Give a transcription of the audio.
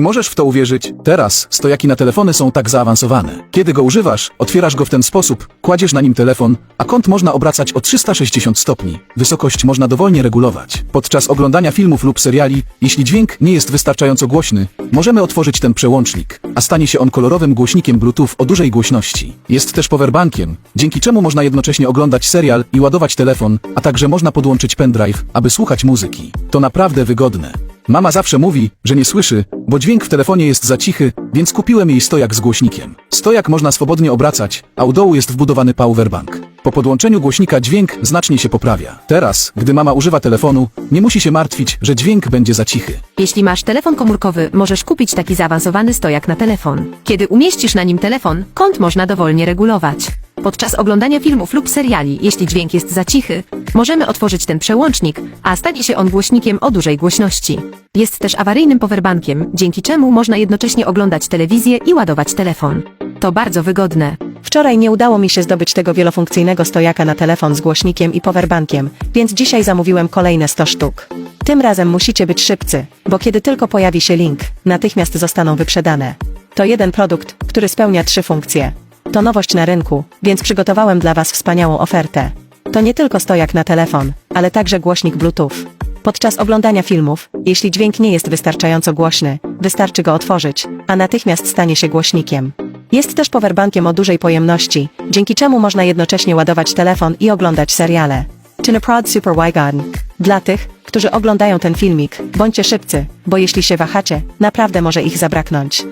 Możesz w to uwierzyć? Teraz stojaki na telefony są tak zaawansowane. Kiedy go używasz, otwierasz go w ten sposób, kładziesz na nim telefon, a kąt można obracać o 360 stopni. Wysokość można dowolnie regulować. Podczas oglądania filmów lub seriali, jeśli dźwięk nie jest wystarczająco głośny, możemy otworzyć ten przełącznik, a stanie się on kolorowym głośnikiem Bluetooth o dużej głośności. Jest też powerbankiem, dzięki czemu można jednocześnie oglądać serial i ładować telefon, a także można podłączyć pendrive, aby słuchać muzyki. To naprawdę wygodne. Mama zawsze mówi, że nie słyszy, bo dźwięk w telefonie jest za cichy, więc kupiłem jej stojak z głośnikiem. Stojak można swobodnie obracać, a u dołu jest wbudowany powerbank. Po podłączeniu głośnika dźwięk znacznie się poprawia. Teraz, gdy mama używa telefonu, nie musi się martwić, że dźwięk będzie za cichy. Jeśli masz telefon komórkowy, możesz kupić taki zaawansowany stojak na telefon. Kiedy umieścisz na nim telefon, kąt można dowolnie regulować. Podczas oglądania filmów lub seriali, jeśli dźwięk jest za cichy, możemy otworzyć ten przełącznik, a stanie się on głośnikiem o dużej głośności. Jest też awaryjnym powerbankiem, dzięki czemu można jednocześnie oglądać telewizję i ładować telefon. To bardzo wygodne. Wczoraj nie udało mi się zdobyć tego wielofunkcyjnego stojaka na telefon z głośnikiem i powerbankiem, więc dzisiaj zamówiłem kolejne 100 sztuk. Tym razem musicie być szybcy, bo kiedy tylko pojawi się link, natychmiast zostaną wyprzedane. To jeden produkt, który spełnia trzy funkcje. To nowość na rynku, więc przygotowałem dla Was wspaniałą ofertę. To nie tylko stojak na telefon, ale także głośnik Bluetooth. Podczas oglądania filmów, jeśli dźwięk nie jest wystarczająco głośny, wystarczy go otworzyć, a natychmiast stanie się głośnikiem. Jest też powerbankiem o dużej pojemności, dzięki czemu można jednocześnie ładować telefon i oglądać seriale. Naprawdę super wygodny. Dla tych, którzy oglądają ten filmik, bądźcie szybcy, bo jeśli się wahacie, naprawdę może ich zabraknąć.